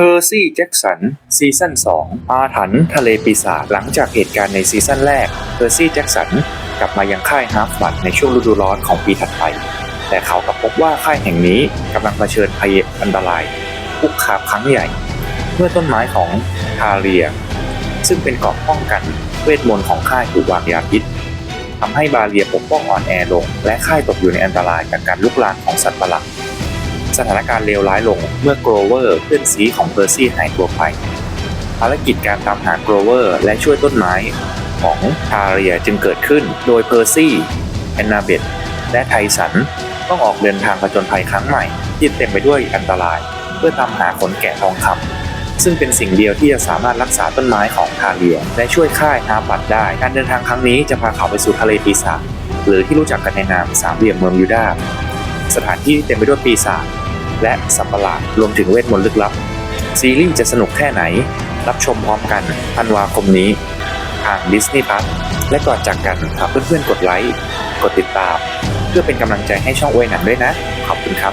เพอร์ซี่แจ็กสันซีซั่น2 อาถรรพ์ทะเลปีศาจหลังจากเหตุการณ์ในซีซั่นแรกเพอร์ซี่แจ็กสันกลับมายังค่ายฮาร์ฟบัตในช่วงฤดูร้อนของปีถัดไป แต่เขากลับพบว่าค่ายแห่งนี้กำลังเผชิญภัยอันตรายคุกคามครั้งใหญ่ เมื่อต้นไม้ของทาเรีย ซึ่งเป็นเกราะป้องกันเวทมนต์ของค่ายถูกวางยาพิษทำให้บาเรียปกป้องอ่อนแอลง และค่ายตกอยู่ในอันตรายจากการลุกลามของสัตว์ประหลาด สถานการณ์เลวร้ายลงเมื่อโกรเวอร์เพื่อนซีของเพอร์ซี่หายตัวไป ภารกิจการตามหาโกรเวอร์และช่วยต้นไม้ของทาเรียจึงเกิดขึ้นโดยเพอร์ซี่แอนนาเบตและไทสันต้องออกเดินทางผจญภัยครั้งใหม่ที่เต็มไปด้วยอันตราย เพื่อตามหาขนแกะทองคำซึ่งเป็นสิ่งเดียวที่จะสามารถรักษาต้นไม้ของทาเรียและช่วยค่ายฮาบัตได้ การเดินทางครั้งนี้จะพาเขาไปสู่ทะเลปีศาจหรือที่รู้จักกันในนามสามเหลี่ยมเมืองยูดาห์ สถานที่เต็มไปด้วยปีศาจและสัตว์ประหลาดรวมถึงเวทมนต์ลึกลับ ซีรีส์จะสนุกแค่ไหน รับชมพร้อมกันธันวาคมนี้ทาง Disney Plus และก่อนจากกันฝากเพื่อนๆกดไลค์ กดติดตาม เพื่อเป็นกำลังใจให้ช่องอวยหนังด้วยนะ ขอบคุณครับ